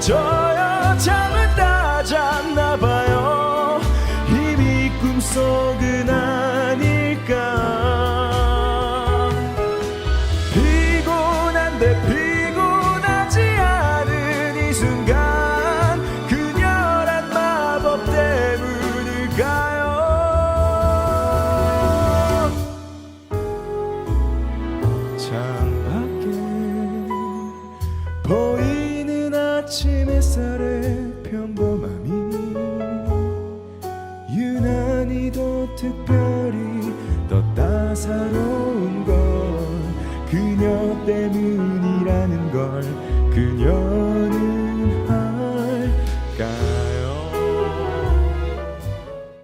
저 여자는 따졌나 봐요. 이미 꿈속은 아닐까. 피곤한데 피곤하지 않은 이 순간 그녀란 마법 때문일까요? 참. 아침 햇살의 평범함이 유난히도 특별히 더 따사로운 걸 그녀 때문이라는 걸 그녀는 알까